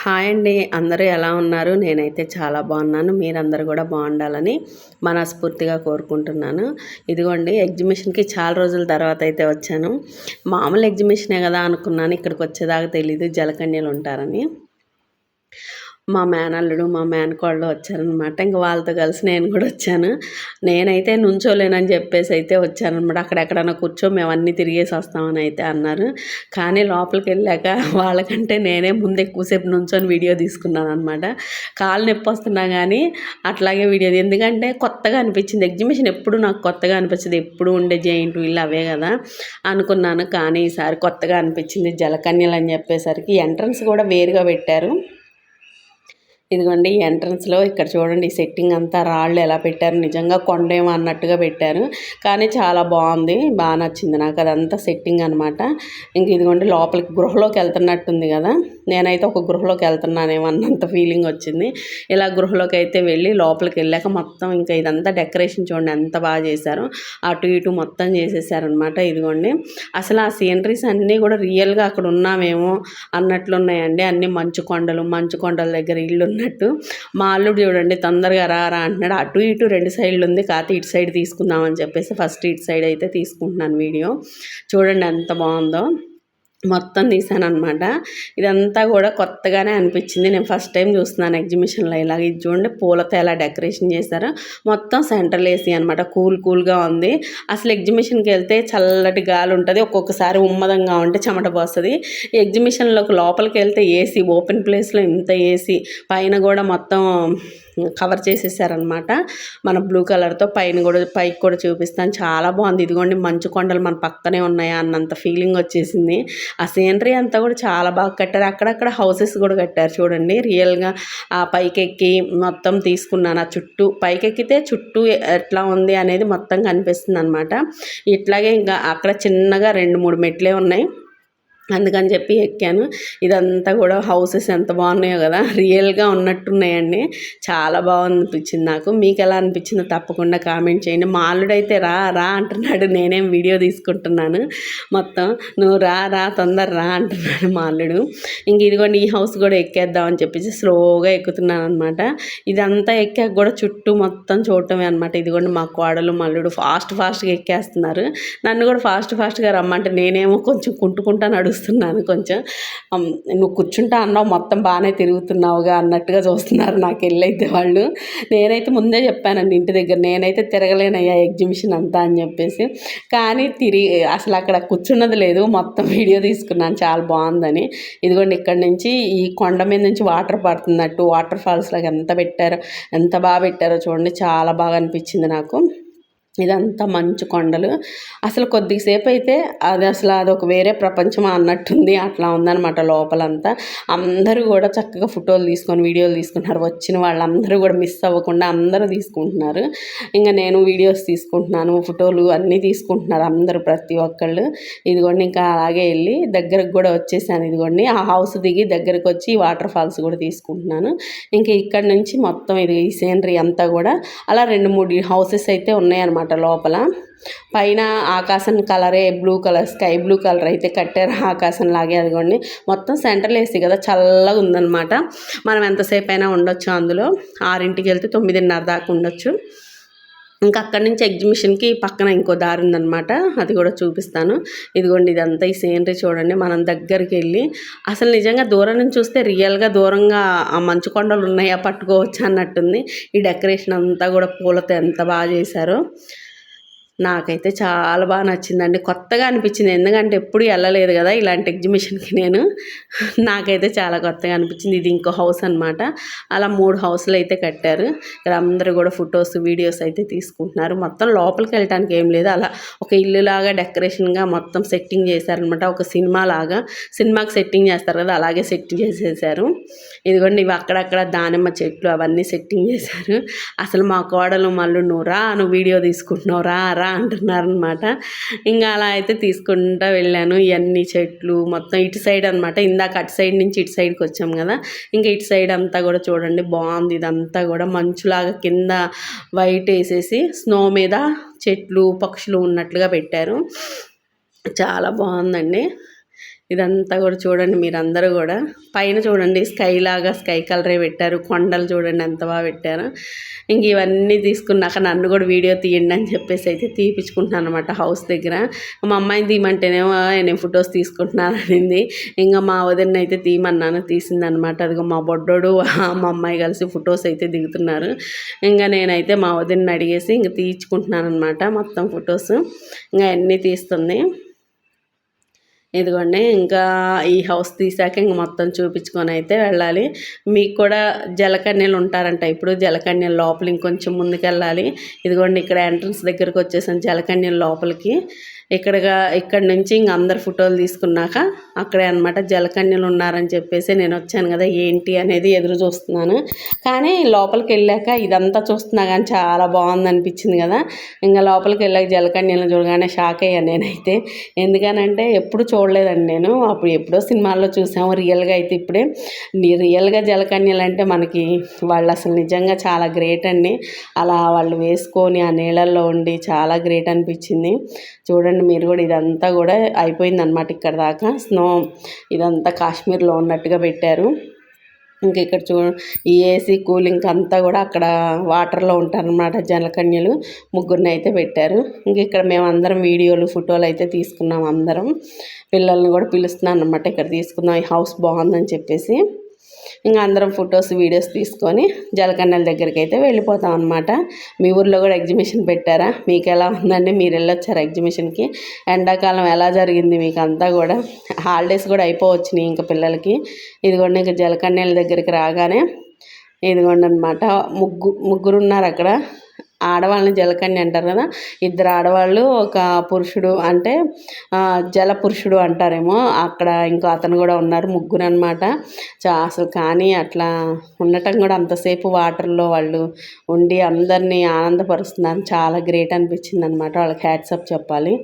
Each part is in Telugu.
హాయ్ అండి. అందరూ ఎలా ఉన్నారు? నేనైతే చాలా బాగున్నాను. మీరందరూ కూడా బాగుండాలని మనస్ఫూర్తిగా కోరుకుంటున్నాను. ఇదిగోండి ఎగ్జిబిషన్కి చాలా రోజుల తర్వాత అయితే వచ్చాను. మామూలు ఎగ్జిబిషనే కదా అనుకున్నాను. ఇక్కడికి వచ్చేదాకా తెలీదు. జలకన్యలు ఉంటారని. మా మేనల్లుడు మా మేనకోళ్ళు వచ్చారనమాట ఇంక వాళ్ళతో కలిసి నేను కూడా వచ్చాను. నేనైతే నుంచోలేనని చెప్పేసి అయితే వచ్చానమాట అక్కడెక్కడన్నా కూర్చో మేము అన్నీ తిరిగేసి వస్తామని అయితే అన్నారు. కానీ లోపలికి వెళ్ళాక వాళ్ళకంటే నేనే ముందు ఎక్కువసేపు నుంచొని వీడియో తీసుకున్నాను అనమాట కాళ్ళు నొప్పి వస్తున్నా కానీ అట్లాగే వీడియో ఎందుకంటే కొత్తగా అనిపించింది. ఎగ్జిబిషన్ ఎప్పుడు నాకు కొత్తగా అనిపించింది. ఎప్పుడు ఉండే జైంట్ వీళ్ళు అవే కదా అనుకున్నాను. కానీ ఈసారి కొత్తగా అనిపించింది జలకన్యలు అని చెప్పేసరికి ఎంట్రన్స్ కూడా వేరుగా పెట్టారు. ఇదిగోండి ఎంట్రన్స్లో ఇక్కడ చూడండి సెట్టింగ్ అంతా రాళ్ళు ఎలా పెట్టారు నిజంగా కొండేమో అన్నట్టుగా పెట్టారు. కానీ చాలా బాగుంది బాగా నచ్చింది నాకు అదంతా సెట్టింగ్ అనమాట ఇంక ఇదిగోండి లోపలికి గృహలోకి వెళ్తున్నట్టుంది కదా. నేనైతే ఒక గృహలోకి వెళ్తున్నానేమో అన్నంత ఫీలింగ్ వచ్చింది. ఇలా గృహలోకి అయితే వెళ్ళి లోపలికి వెళ్ళాక మొత్తం ఇంకా ఇదంతా డెకరేషన్ చూడండి ఎంత బాగా చేశారు. అటు ఇటు మొత్తం చేసేసారనమాట ఇదిగోండి. అసలు ఆ సీనరీస్ అన్నీ కూడా రియల్గా అక్కడ ఉన్నామేమో అన్నట్లున్నాయండి. అన్ని మంచు కొండలు మంచు కొండల దగ్గర ఇల్లు అన్నట్టు మా అల్లుడు చూడండి తొందరగా రారా అంటున్నాడు. అటు ఇటు రెండు సైడ్లు ఉంది కాకపోతే ఇటు సైడ్ తీసుకుందామని చెప్పేసి ఫస్ట్ ఇటు సైడ్ అయితే తీసుకుంటున్నాను వీడియో. చూడండి ఎంత బాగుందో. మొత్తం తీసాను అనమాట ఇదంతా కూడా కొత్తగానే అనిపించింది. నేను ఫస్ట్ టైం చూస్తున్నాను ఎగ్జిబిషన్లో ఇలాగ. ఇది చూడండి పూలతో ఎలా డెకరేషన్ చేశారు. మొత్తం సెంట్రల్ ఏసీ అనమాట కూల్ కూల్గా ఉంది. అసలు ఎగ్జిబిషన్కి వెళ్తే చల్లటి గాలి ఉంటుంది. ఒక్కొక్కసారి ఉమ్మదంగా ఉంటే చెమట పోస్తుంది. ఎగ్జిబిషన్లోకి లోపలికి వెళ్తే ఏసీ ఓపెన్ ప్లేస్లో ఇంత ఏసీ. పైన కూడా మొత్తం కవర్ చేసేసారనమాట మన బ్లూ కలర్తో పైన కూడా పైకి కూడా చూపిస్తాను. చాలా బాగుంది. ఇదిగోండి మంచు కొండలు మన పక్కనే ఉన్నాయా అన్నంత ఫీలింగ్ వచ్చేసింది. ఆ సీనరీ అంతా కూడా చాలా బాగా కట్టారు. అక్కడక్కడ హౌసెస్ కూడా కట్టారు చూడండి. రియల్గా ఆ పైకెక్కి మొత్తం తీసుకున్నాను. ఆ చుట్టూ పైకెక్కితే చుట్టూ ఎట్లా ఉంది అనేది మొత్తం కనిపిస్తుంది అనమాట ఇట్లాగే ఇంకా అక్కడ చిన్నగా రెండు మూడు మెట్లే ఉన్నాయి. అందుకని చెప్పి ఎక్కాను. ఇదంతా కూడా హౌసెస్ ఎంత బాగున్నాయో కదా రియల్గా ఉన్నట్టున్నాయండి. చాలా బాగనిపించింది నాకు. మీకు ఎలా అనిపించిందో తప్పకుండా కామెంట్ చేయండి. మా అల్లుడైతే రా రా అంటున్నాడు. నేనేం వీడియో తీసుకుంటున్నాను. మొత్తం నువ్వు రా రా తొందర రా అంటున్నాడు మా అల్లుడు. ఇంక ఇదిగోండి ఈ హౌస్ కూడా ఎక్కేద్దామని చెప్పేసి స్లోగా ఎక్కుతున్నాను అనమాట ఇదంతా ఎక్కాక కూడా చుట్టూ మొత్తం చూడటమే అనమాట ఇదిగోండి మా కోడలు మల్లుడు ఫాస్ట్ ఫాస్ట్గా ఎక్కేస్తున్నారు. నన్ను కూడా ఫాస్ట్ ఫాస్ట్గా రమ్మంటే నేనేమో కొంచెం కుంటుకుంటా నడుస్తాను చూస్తున్నాను కొంచెం. నువ్వు కూర్చుంటా అన్నావు మొత్తం బాగానే తిరుగుతున్నావుగా అన్నట్టుగా చూస్తున్నారు నాకు వెళ్ళైతే వాళ్ళు. నేనైతే ముందే చెప్పానండి ఇంటి దగ్గర నేనైతే తిరగలేనయ్యా ఎగ్జిబిషన్ అంతా అని చెప్పేసి. కానీ తిరిగి అసలు అక్కడ కూర్చున్నది లేదు మొత్తం వీడియో తీసుకున్నాను చాలా బాగుందని. ఇదిగోండి ఇక్కడ నుంచి ఈ కొండ మీద నుంచి వాటర్ పడుతున్నట్టు వాటర్ ఫాల్స్ లాగా ఎంత పెట్టారో ఎంత బాగా పెట్టారో చూడండి చాలా బాగా అనిపించింది నాకు. ఇదంతా మంచు కొండలు. అసలు కొద్దిసేపు అయితే అది అసలు అది ఒక వేరే ప్రపంచం అన్నట్టుంది. అట్లా ఉందనమాట లోపలంతా. అందరూ కూడా చక్కగా ఫోటోలు తీసుకొని వీడియోలు తీసుకుంటున్నారు. వచ్చిన వాళ్ళందరూ కూడా మిస్ అవ్వకుండా అందరూ తీసుకుంటున్నారు. ఇంకా నేను వీడియోస్ తీసుకుంటున్నాను ఫోటోలు అన్నీ తీసుకుంటున్నారు అందరూ ప్రతి ఒక్కళ్ళు. ఇదిగోండి ఇంకా అలాగే వెళ్ళి దగ్గరకు కూడా వచ్చేసాను ఇదిగోండి. ఆ హౌస్ దిగి దగ్గరకు వచ్చి వాటర్ ఫాల్స్ కూడా తీసుకుంటున్నాను. ఇంకా ఇక్కడ నుంచి మొత్తం ఇది ఈ సీనరీ అంతా కూడా అలా రెండు మూడు హౌసెస్ అయితే ఉన్నాయన్నమాట. అనమాట లోపల. పైన ఆకాశం కలరే blue colour sky blue colour అయితే కట్టారు ఆకాశం లాగే అదిగోండి. మొత్తం సెంటర్లు ఏసీ కదా చల్లగా ఉందన్నమాట. మనం ఎంతసేపు అయినా ఉండొచ్చు అందులో. ఆరింటికి వెళ్తే తొమ్మిదిన్నర దాకా ఉండొచ్చు. ఇంకా అక్కడి నుంచి ఎగ్జిబిషన్కి పక్కన ఇంకో దారి ఉందనమాట అది కూడా చూపిస్తాను. ఇదిగోండి ఇదంతా ఈ సీనరీ చూడండి. మనం దగ్గరికి వెళ్ళి అసలు నిజంగా దూరం నుంచి చూస్తే రియల్గా దూరంగా ఆ మంచు కొండలు ఉన్నాయా పట్టుకోవచ్చు అన్నట్టుంది. ఈ డెకరేషన్ అంతా కూడా పూలతో ఎంత బాగా చేశారో. నాకైతే చాలా బాగా నచ్చిందండి. కొత్తగా అనిపించింది. ఎందుకంటే ఎప్పుడు వెళ్ళలేదు కదా ఇలాంటి ఎగ్జిబిషన్కి నేను. నాకైతే చాలా కొత్తగా అనిపించింది. ఇది ఇంకో హౌస్ అనమాట అలా మూడు హౌస్లు అయితే కట్టారు. ఇక్కడ అందరూ కూడా ఫొటోస్ వీడియోస్ అయితే తీసుకుంటున్నారు. మొత్తం లోపలికి వెళ్ళటానికి ఏం లేదు. అలా ఒక ఇల్లులాగా డెకరేషన్గా మొత్తం సెట్టింగ్ చేశారనమాట ఒక సినిమా లాగా సినిమాకి సెట్టింగ్ చేస్తారు కదా అలాగే సెట్టింగ్ చేసేసారు. ఇదిగోండి ఇవి అక్కడక్కడ దానిమ్మ చెట్లు అవన్నీ సెట్టింగ్ చేశారు. అసలు మా కోడలు మళ్ళీ నువ్వు రా నువ్వు వీడియో తీసుకుంటున్నావు రా రా అంటున్నారనమాట. ఇంకా అలా అయితే తీసుకుంటూ వెళ్ళాను. ఇవన్నీ చెట్లు మొత్తం ఇటు సైడ్ అనమాట. ఇందాక అటు సైడ్ నుంచి ఇటు సైడ్కి వచ్చాం కదా. ఇంకా ఇటు సైడ్ అంతా కూడా చూడండి బాగుంది. ఇదంతా కూడా మంచులాగా కింద వైట్ వేసేసి స్నో మీద చెట్లు పక్షులు ఉన్నట్లుగా పెట్టారు. చాలా బాగుందండి. ఇదంతా కూడా చూడండి మీరందరూ కూడా. పైన చూడండి స్కై లాగా స్కై కలరే పెట్టారు. కొండలు చూడండి ఎంత బాగా పెట్టారు. ఇంక ఇవన్నీ తీసుకున్నాక నన్ను కూడా వీడియో తీయండి అని చెప్పేసి అయితే తీపించుకుంటున్నాను అనమాట హౌస్ దగ్గర. మా అమ్మాయిని తీయమంటేనేమో నేను ఫొటోస్ తీసుకుంటున్నాను అనింది. ఇంకా మా వదిన అయితే తీయమన్నాను తీసిందనమాట అదిగో మా బొడ్డోడు మా అమ్మాయి కలిసి ఫొటోస్ అయితే దిగుతున్నారు. ఇంకా నేనైతే మా వదిన అడిగేసి ఇంక తీయించుకుంటున్నాను అనమాట మొత్తం ఫొటోస్. ఇంకా అన్నీ తీస్తుంది. ఇదిగోండి ఇంకా ఈ హౌస్ తీసాక ఇంక మొత్తం చూపించుకొని అయితే వెళ్ళాలి. మీకు కూడా జలకన్యలు ఉంటారంట. ఇప్పుడు జలకన్యల లోపల ఇంకొంచెం ముందుకు వెళ్ళాలి ఇదిగోండి ఇక్కడ ఎంట్రన్స్ దగ్గరకు వచ్చేసాను జలకన్యల లోపలికి. ఇక్కడగా ఇక్కడ నుంచి ఇంక అందరు ఫోటోలు తీసుకున్నాక అక్కడే అనమాట జలకన్యలు ఉన్నారని చెప్పేసి నేను వచ్చాను కదా ఏంటి అనేది ఎదురు చూస్తున్నాను. కానీ లోపలికి వెళ్ళాక ఇదంతా చూస్తున్నా కానీ చాలా బాగుంది అనిపించింది కదా. ఇంకా లోపలికి వెళ్ళాక జలకన్యలు చూడగానే షాక్ అయ్యాను నేనైతే. ఎందుకనంటే ఎప్పుడు చూడలేదండి నేను. అప్పుడు ఎప్పుడో సినిమాల్లో చూసాము రియల్గా అయితే ఇప్పుడే. రియల్గా జలకన్యలు అంటే మనకి వాళ్ళు అసలు నిజంగా చాలా గ్రేట్ అండి. అలా వాళ్ళు వేసుకొని ఆ నీళ్ళల్లో ఉండి చాలా గ్రేట్ అనిపించింది. చూడండి మీరు కూడా ఇదంతా కూడా అయిపోయింది అనమాట ఇక్కడ దాకా. స్నో ఇదంతా కాశ్మీర్లో ఉన్నట్టుగా పెట్టారు. ఇంకా ఇక్కడ చూ ఈ ఏసీ కూలింగ్ అంతా కూడా అక్కడ వాటర్లో ఉంటారనమాట జలకన్యలు ముగ్గురిని అయితే పెట్టారు. ఇంక ఇక్కడ మేము అందరం వీడియోలు ఫోటోలు అయితే తీసుకున్నాం అందరం. పిల్లల్ని కూడా పిలుస్తున్నాను అనమాట ఇక్కడ తీసుకుందాం ఈ హౌస్ బాగుందని చెప్పేసి. ఇంకా అందరం ఫొటోస్ వీడియోస్ తీసుకొని జలకన్నల దగ్గరికి అయితే వెళ్ళిపోతాం అనమాట మీ ఊర్లో కూడా ఎగ్జిబిషన్ పెట్టారా? మీకు ఎలా ఉందండి? మీరు వెళ్ళొచ్చారు ఎగ్జిబిషన్కి? ఎండాకాలం ఎలా జరిగింది మీకు అంతా కూడా? హాలిడేస్ కూడా అయిపోవచ్చినాయి ఇంకా పిల్లలకి. ఇదిగోండి ఇంకా జలకన్నెల దగ్గరికి రాగానే ఇదిగోండి అనమాట ముగ్గు ముగ్గురు ఉన్నారు అక్కడ. ఆడవాళ్ళని జలకన్య అంటారు కదా ఇద్దరు ఆడవాళ్ళు ఒక పురుషుడు అంటే జల పురుషుడు అంటారేమో అక్కడ ఇంకో అతను కూడా ఉన్నారు ముగ్గురు అనమాట చా అసలు కానీ అట్లా ఉండటం కూడా అంతసేపు వాటర్లో వాళ్ళు ఉండి అందరినీ ఆనందపరుస్తున్నారు. చాలా గ్రేట్ అనిపించింది అనమాట వాళ్ళకి హ్యాట్సప్ చెప్పాలి.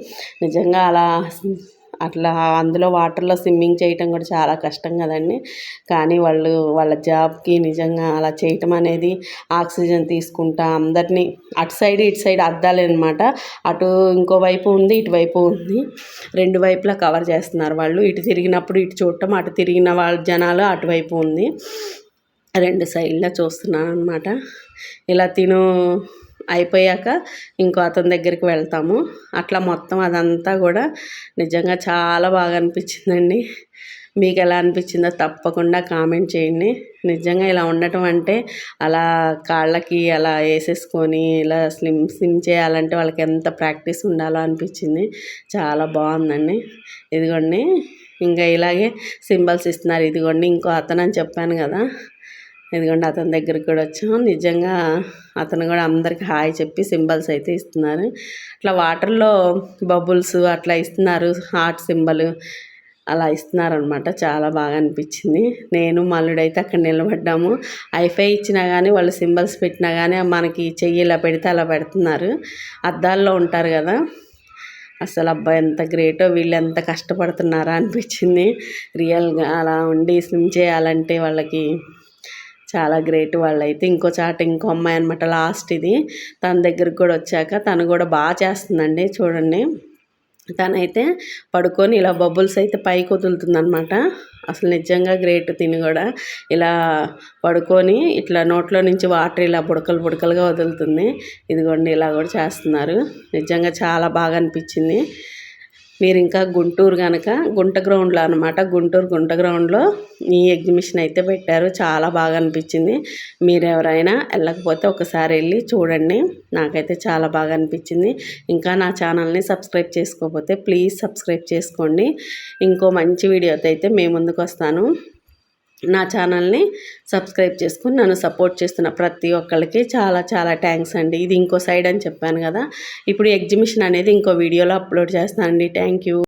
నిజంగా అలా అట్లా అందులో వాటర్లో స్విమ్మింగ్ చేయటం కూడా చాలా కష్టం కదండి. కానీ వాళ్ళు వాళ్ళ జాబ్కి నిజంగా అలా చేయటం అనేది ఆక్సిజన్ తీసుకుంటా అందరినీ అటు సైడ్ ఇటు సైడ్ అద్దాలి అనమాట అటు ఇంకోవైపు ఉంది ఇటువైపు ఉంది. రెండు వైపులా కవర్ చేస్తున్నారు వాళ్ళు. ఇటు తిరిగినప్పుడు ఇటు చూడటం అటు తిరిగిన వాళ్ళ జనాలు అటువైపు ఉంది. రెండు సైడ్లో చూస్తున్నాను అనమాట ఇలా తిను అయిపోయాక ఇంకో అతని దగ్గరికి వెళ్తాము. అట్లా మొత్తం అదంతా కూడా నిజంగా చాలా బాగా అనిపించిందండి. మీకు ఎలా అనిపించిందో తప్పకుండా కామెంట్ చేయండి. నిజంగా ఇలా ఉండటం అంటే అలా కాళ్ళకి అలా వేసేసుకొని ఇలా స్లిమ్ స్లిమ్ చేయాలంటే వాళ్ళకి ఎంత ప్రాక్టీస్ ఉండాలో అనిపించింది. చాలా బాగుందండి. ఇదిగోండి ఇంకా ఇలాగే సింబల్స్ ఇస్తున్నారు. ఇదిగోండి ఇంకో అతను అని చెప్పాను కదా. ఎందుకంటే అతని దగ్గరికి కూడా వచ్చాం. నిజంగా అతను కూడా అందరికి హాయ్ చెప్పి సింబల్స్ అయితే ఇస్తున్నారు. అట్లా వాటర్లో బబుల్స్ అట్లా ఇస్తున్నారు. హార్ట్ సింబల్ అలా ఇస్తున్నారనమాట. చాలా బాగా అనిపించింది. నేను మల్లుడైతే అక్కడ నిలబడ్డాము. ఐఫై ఇచ్చినా కానీ వాళ్ళు సింబల్స్ పెట్టినా కానీ మనకి చెయ్యి ఇలా పెడితే అలా పెడుతున్నారు. అద్దాల్లో ఉంటారు కదా. అసలు అబ్బాయి ఎంత గ్రేటో వీళ్ళు ఎంత కష్టపడుతున్నారా అనిపించింది. రియల్గా అలా ఉండి స్విమ్ చేయాలంటే వాళ్ళకి చాలా గ్రేట్ వాళ్ళైతే. ఇంకో చాట ఇంకో అమ్మాయి అనమాట లాస్ట్ ఇది. తన దగ్గరికి కూడా వచ్చాక తను కూడా బాగా చేస్తుందండి చూడండి. తనైతే పడుకొని ఇలా బబుల్స్ అయితే పైకి వదులుతుందనమాట అసలు నిజంగా గ్రేట్ తిని కూడా. ఇలా పడుకొని ఇట్లా నోట్లో నుంచి వాటర్ ఇలా బుడకలు బుడకలుగా వదులుతుంది. ఇదిగోండి ఇలా కూడా చేస్తున్నారు. నిజంగా చాలా బాగా అనిపించింది. మీరు ఇంకా గుంటూరు కనుక గుంట గ్రౌండ్లో అనమాట గుంటూరు గుంట గ్రౌండ్లో ఈ ఎగ్జిబిషన్ అయితే పెట్టారు. చాలా బాగా అనిపించింది. మీరు ఎవరైనా వెళ్ళకపోతే ఒకసారి వెళ్ళి చూడండి. నాకైతే చాలా బాగా అనిపించింది. ఇంకా నా ఛానల్ని సబ్స్క్రైబ్ చేసుకోకపోతే ప్లీజ్ సబ్స్క్రైబ్ చేసుకోండి. ఇంకో మంచి వీడియోతో అయితే మేము ముందుకు వస్తాను. నా ఛానల్ని సబ్స్క్రైబ్ చేసుకుని నన్ను సపోర్ట్ చేస్తున్న ప్రతి ఒక్కరికి చాలా చాలా థ్యాంక్స్ అండి. ఇది ఇంకో సైడ్ అని చెప్పాను కదా. ఇప్పుడు ఎగ్జిబిషన్ అనేది ఇంకో వీడియోలో అప్లోడ్ చేస్తానండి. Thank you.